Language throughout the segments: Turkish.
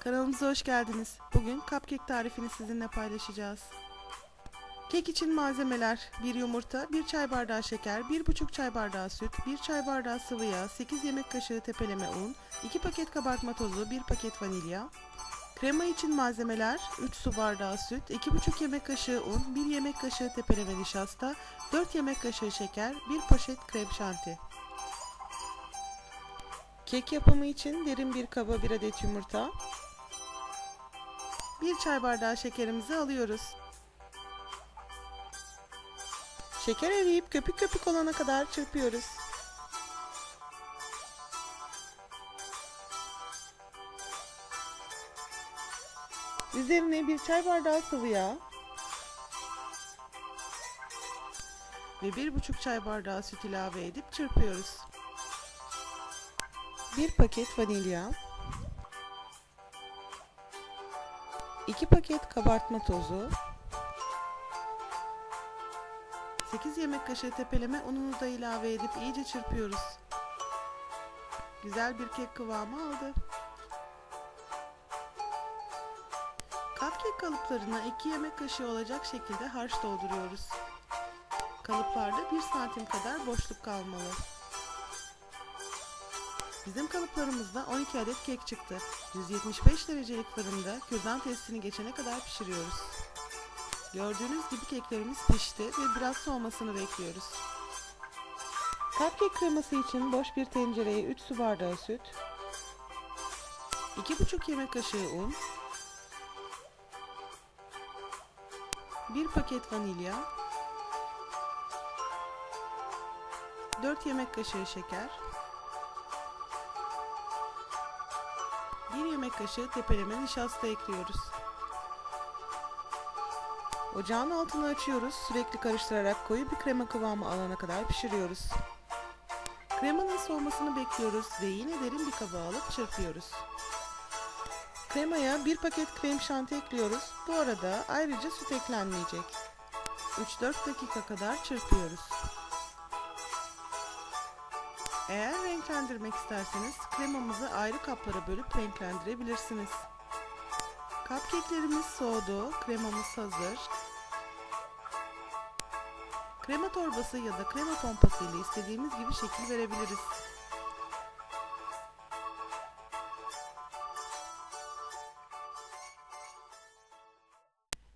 Kanalımıza hoş geldiniz. Bugün cupcake tarifini sizinle paylaşacağız. Kek için malzemeler 1 yumurta, 1 çay bardağı şeker, 1,5 çay bardağı süt, 1 çay bardağı sıvı yağ, 8 yemek kaşığı tepeleme un, 2 paket kabartma tozu, 1 paket vanilya. Krema için malzemeler 3 su bardağı süt, 2,5 yemek kaşığı un, 1 yemek kaşığı tepeleme nişasta, 4 yemek kaşığı şeker, 1 poşet krem şanti. Kek yapımı için derin bir kaba 1 adet yumurta, 1 çay bardağı şekerimizi alıyoruz. Şeker eriyip köpük köpük olana kadar çırpıyoruz. Üzerine bir çay bardağı sıvı yağ ve bir buçuk çay bardağı süt ilave edip çırpıyoruz. Bir paket vanilya, 2 paket kabartma tozu, 8 yemek kaşığı tepeleme ununu da ilave edip iyice çırpıyoruz. Güzel bir kek kıvamı aldı. Cupcake kalıplarına 2 yemek kaşığı olacak şekilde harç dolduruyoruz. Kalıplarda 1 santim kadar boşluk kalmalı. Bizim kalıplarımızda 12 adet kek çıktı. 175 derecelik fırında kürdan testini geçene kadar pişiriyoruz. Gördüğünüz gibi keklerimiz pişti ve biraz soğumasını bekliyoruz. Cupcake kreması için boş bir tencereye 3 su bardağı süt, 2,5 yemek kaşığı un, 1 paket vanilya, 4 yemek kaşığı şeker, 1 yemek kaşığı tepeleme nişasta ekliyoruz. Ocağın altını açıyoruz. Sürekli karıştırarak koyu bir krema kıvamı alana kadar pişiriyoruz. Kremanın soğumasını bekliyoruz ve yine derin bir kaba alıp çırpıyoruz. Kremaya bir paket krem şanti ekliyoruz. Bu arada ayrıca süt eklenmeyecek. 3-4 dakika kadar çırpıyoruz. Eğer renklendirmek isterseniz kremamızı ayrı kaplara bölüp renklendirebilirsiniz. Cupcake'lerimiz soğudu, kremamız hazır. Krema torbası ya da krema pompası ile istediğimiz gibi şekil verebiliriz.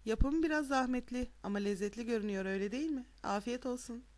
Yapımı biraz zahmetli ama lezzetli görünüyor öyle değil mi? Afiyet olsun.